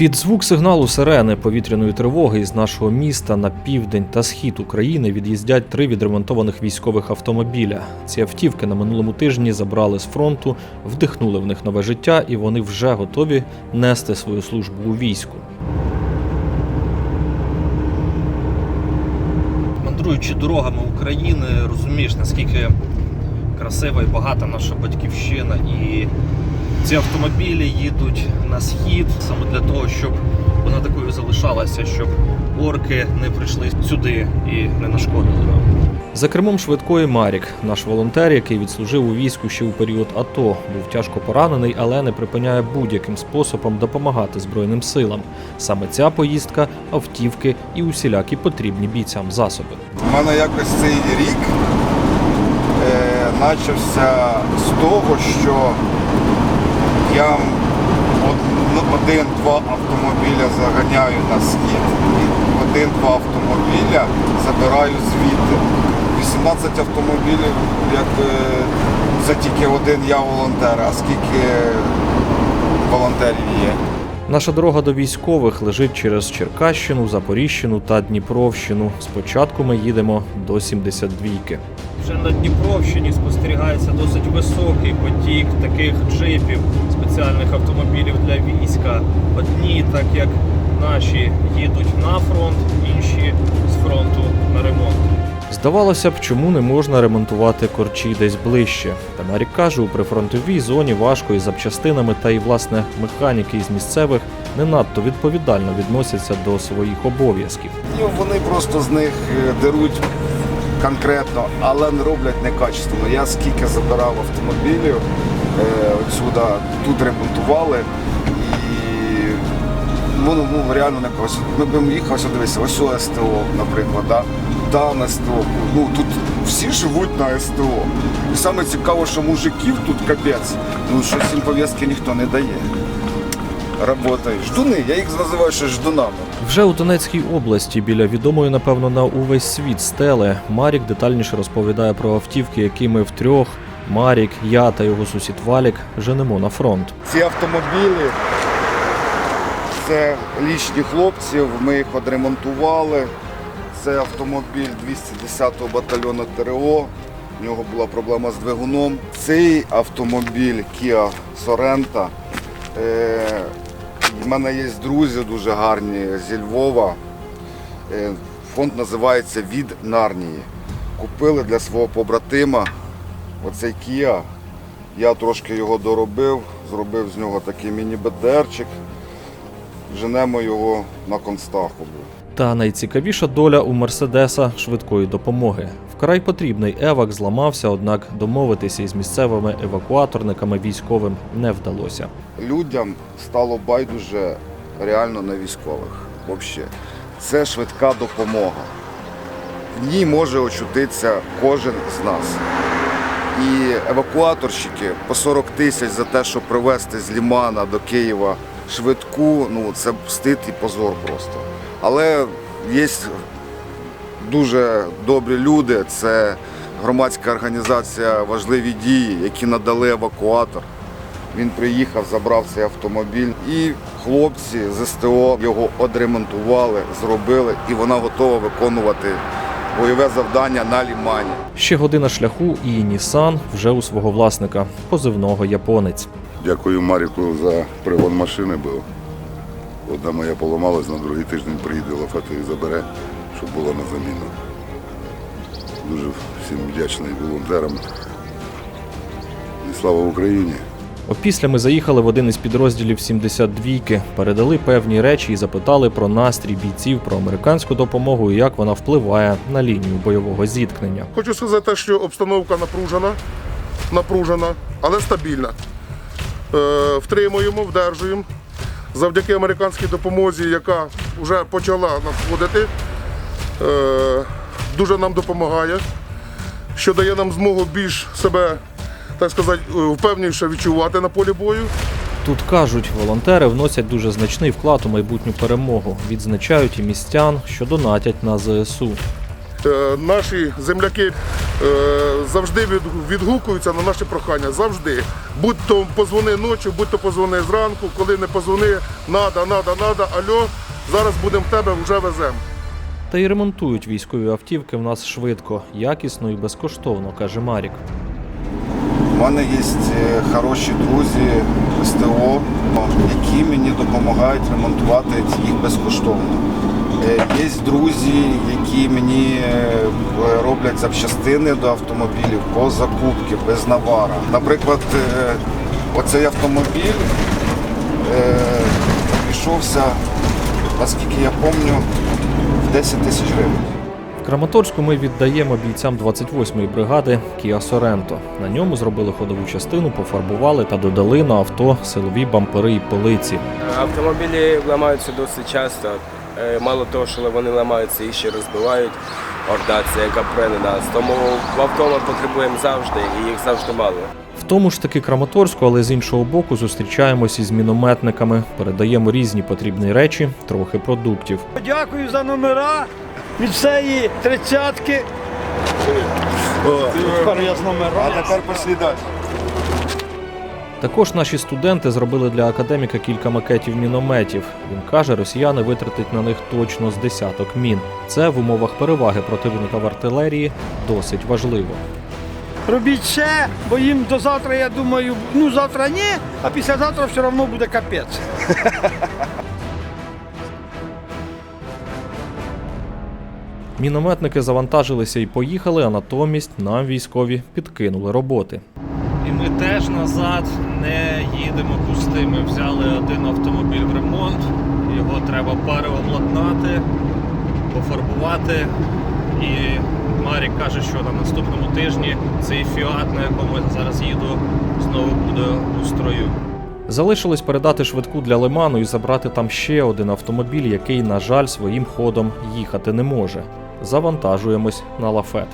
Під звук сигналу сирени повітряної тривоги із нашого міста на південь та схід України від'їздять три відремонтованих військових автомобіля. Ці автівки на минулому тижні забрали з фронту, вдихнули в них нове життя, і вони вже готові нести свою службу у війську. Мандруючи дорогами України, розумієш, наскільки красива і багата наша батьківщина. І ці автомобілі їдуть на схід саме для того, щоб вона такою залишалася, щоб орки не прийшли сюди і не нашкодили нам. За кермом швидкої Марік, наш волонтер, який відслужив у війську ще у період АТО, був тяжко поранений, але не припиняє будь-яким способом допомагати Збройним силам. Саме ця поїздка, автівки і усілякі потрібні бійцям засоби. У мене якось цей рік е, почався з того, що я ну, один-два автомобіля заганяю на схід один-два автомобіля забираю звідти. 18 автомобілів, якби це тільки один я волонтер, а скільки волонтерів є. Наша дорога до військових лежить через Черкащину, Запоріжжяну та Дніпровщину. Спочатку ми їдемо до 72-ки. Вже на Дніпровщині спостерігається досить високий потік таких джипів, спеціальних автомобілів для війська. Одні, так як наші, їдуть на фронт, інші з фронту на ремонт. Здавалося б, чому не можна ремонтувати корчі десь ближче. Та Марік каже, у прифронтовій зоні важко із запчастинами та і власне механіки із місцевих не надто відповідально відносяться до своїх обов'язків. Вони просто з них е, деруть конкретно, але не роблять некачественно. Я скільки забирав автомобілів е, отсюда, тут ремонтували і ну, ну реально не ось Ми б їхали, дивися, ось у СТО, наприклад, да? там СТО. Ну тут всі живуть на СТО. І саме цікаво, що мужиків тут капець, ну щось їм пов'язки ніхто не дає. Работають. Ждуни, я їх називаю ще ждунами. Вже у Донецькій області, біля відомої, напевно, на увесь світ стели, Марік детальніше розповідає про автівки, які ми втрьох, Марік, я та його сусід Валік, женемо на фронт. Ці автомобілі це лічні хлопців, ми їх відремонтували. Це автомобіль 210-го батальйону ТРО. У нього була проблема з двигуном. Цей автомобіль Kia Sorento. В мене є друзі дуже гарні зі Львова. Е, фонд називається Від Нарнії. Купили для свого побратима оцей Kia. Я трошки його доробив, зробив з нього такий міні-БТРчик. Женемо його на констаху. Та найцікавіша доля у Мерседеса швидкої допомоги. Вкрай потрібний евак зламався, однак домовитися із місцевими евакуаторниками військовим не вдалося. Людям стало байдуже реально на військових. Взагалі. Це швидка допомога. В ній може очутитися кожен з нас. І евакуаторщики по 40 тисяч за те, щоб привезти з Лімана до Києва швидку, ну це стид і позор просто. Але є дуже добрі люди, це громадська організація важливі дії, які надали евакуатор. Він приїхав, забрав цей автомобіль, і хлопці з СТО його одремонтували, зробили, і вона готова виконувати бойове завдання на лімані. Ще година шляху, і Нісан вже у свого власника, позивного японець. Дякую Маріку за пригон машини, бо одна моя поламалась, на другий тиждень приїде лафати і забере, щоб була на заміну. Дуже всім вдячний волонтерам. І слава Україні! Опісля ми заїхали в один із підрозділів 72-ки, передали певні речі і запитали про настрій бійців, про американську допомогу і як вона впливає на лінію бойового зіткнення. Хочу сказати, що обстановка напружена, напружена, але стабільна. Е, втримуємо, вдержуємо. Завдяки американській допомозі, яка вже почала надходити, дуже нам допомагає, що дає нам змогу більш себе, так сказати, е, впевненіше відчувати на полі бою. Тут кажуть, волонтери вносять дуже значний вклад у майбутню перемогу. Відзначають і містян, що донатять на ЗСУ. Е, Наші земляки е, завжди відгукуються на наші прохання. Завжди. Будь то позвони ночі, будь то позвони зранку, коли не позвони, надо, надо, надо, альо, зараз будемо в тебе, вже веземо. Та й ремонтують військові автівки в нас швидко, якісно і безкоштовно, каже Марік. У мене є е, хороші друзі СТО, які мені допомагають ремонтувати їх безкоштовно. Е, Є друзі, які мені е, роблять запчастини до автомобілів по закупці, без навара. Наприклад, оцей автомобіль обійшовся, наскільки я пам'ятаю, 10 тисяч гривень. В Краматорську ми віддаємо бійцям 28-ї бригади Кіа Соренто. На ньому зробили ходову частину, пофарбували та додали на авто силові бампери і полиці. Автомобілі ламаються досить часто. Е, Мало того, що вони ламаються і ще розбивають ордація, яка прийде нас. Тому в авто потребуємо завжди і їх завжди мало. В тому ж таки Краматорську, але з іншого боку, зустрічаємось із мінометниками, передаємо різні потрібні речі, трохи продуктів. Дякую за номера від всієї тридцятки. Тепер я з номера. тепер послідати. Також наші студенти зробили для академіка кілька макетів мінометів. Він каже, росіяни витратять на них точно з десяток мін. Це в умовах переваги противника в артилерії досить важливо. Робіть ще, бо їм до завтра, я думаю, ну завтра ні, а післязавтра все одно буде капець. Мінометники завантажилися і поїхали, а натомість нам військові підкинули роботи. Теж назад не їдемо пустими. Взяли один автомобіль в ремонт, його треба переобладнати, пофарбувати. І Марік каже, що на наступному тижні цей фіат, на якому я зараз їду, знову буде у строю. Залишилось передати швидку для лиману і забрати там ще один автомобіль, який, на жаль, своїм ходом їхати не може. Завантажуємось на лафет.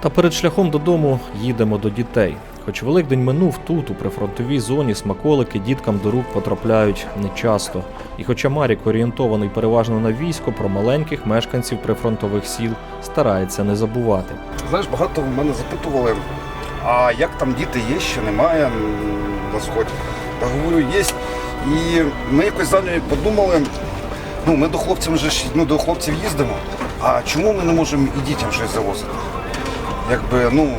Та перед шляхом додому їдемо до дітей. Хоч Великдень минув тут, у прифронтовій зоні, смаколики діткам до рук потрапляють нечасто. І хоча Марік орієнтований переважно на військо, про маленьких мешканців прифронтових сіл старається не забувати. Знаєш, багато в мене запитували, а як там діти є, ще немає на сході. Та говорю, є. І ми якось з Анею подумали, ну ми до хлопців вже ну, до хлопців їздимо, а чому ми не можемо і дітям щось завозити? Якби, ну.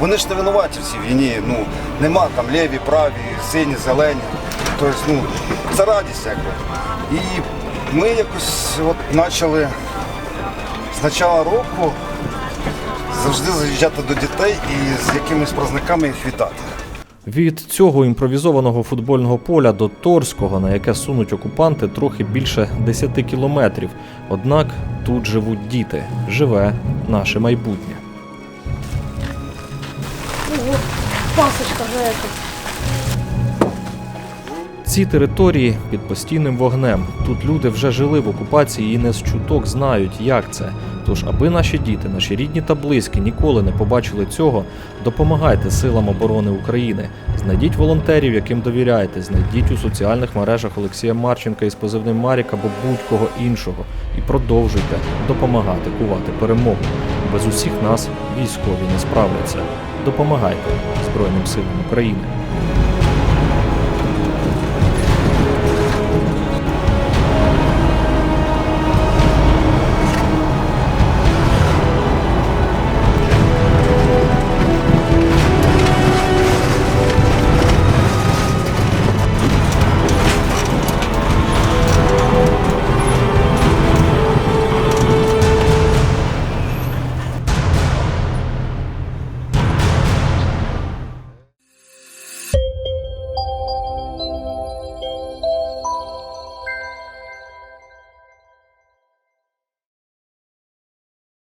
Вони ж не винуваті в цій війні. Ну, нема там ліві, праві, сині, зелені. Тобто, ну, це радість якби. І ми якось от почали з початку року завжди заїжджати до дітей і з якимись праздниками їх вітати. Від цього імпровізованого футбольного поля до Торського, на яке сунуть окупанти, трохи більше 10 кілометрів. Однак тут живуть діти, живе наше майбутнє. Пасочка же это. Ці території під постійним вогнем. Тут люди вже жили в окупації і не з чуток знають, як це. Тож, аби наші діти, наші рідні та близькі ніколи не побачили цього, допомагайте силам оборони України. Знайдіть волонтерів, яким довіряєте. Знайдіть у соціальних мережах Олексія Марченка із позивним Марік або будь-кого іншого. І продовжуйте допомагати кувати перемогу. Без усіх нас військові не справляться. Допомагайте Збройним силам України.